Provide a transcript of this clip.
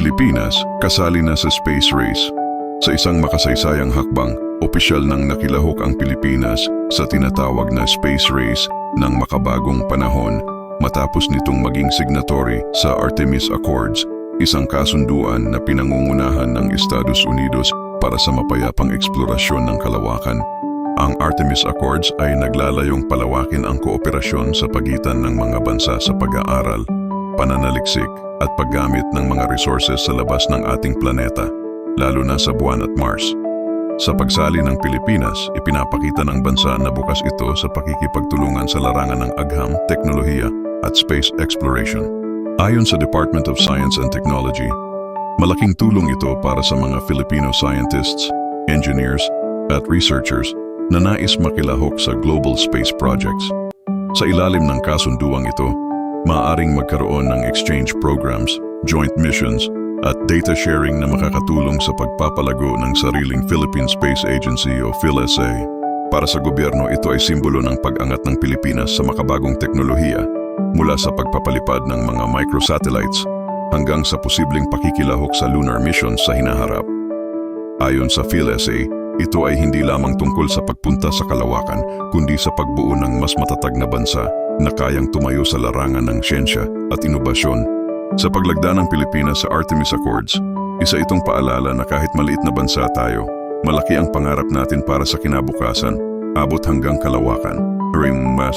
Pilipinas, kasali na sa space race. Sa isang makasaysayang hakbang, opisyal nang nakilahok ang Pilipinas sa tinatawag na space race ng makabagong panahon matapos nitong maging signatory sa Artemis Accords, isang kasunduan na pinangungunahan ng Estados Unidos para sa mapayapang eksplorasyon ng kalawakan. Ang Artemis Accords ay naglalayong palawakin ang kooperasyon sa pagitan ng mga bansa sa pag-aaral, pananaliksik at paggamit ng mga resources sa labas ng ating planeta, lalo na sa buwan at Mars. Sa pagsali ng Pilipinas, ipinapakita ng bansa na bukas ito sa pakikipagtulungan sa larangan ng agham, teknolohiya at space exploration. Ayon sa Department of Science and Technology, malaking tulong ito para sa mga Filipino scientists, engineers at researchers na nais makilahok sa global space projects. Sa ilalim ng kasunduang ito, maaaring magkaroon ng exchange programs, joint missions, at data sharing na makakatulong sa pagpapalago ng sariling Philippine Space Agency o PhilSA. Para sa gobyerno, ito ay simbolo ng pag-angat ng Pilipinas sa makabagong teknolohiya mula sa pagpapalipad ng mga microsatellites hanggang sa posibleng pakikilahok sa lunar missions sa hinaharap. Ayon sa PhilSA, ito ay hindi lamang tungkol sa pagpunta sa kalawakan, kundi sa pagbuo ng mas matatag na bansa na kayang tumayo sa larangan ng siyensya at inobasyon. Sa paglagda ng Pilipinas sa Artemis Accords, isa itong paalala na kahit maliit na bansa tayo, malaki ang pangarap natin para sa kinabukasan, abot hanggang kalawakan. Ring mas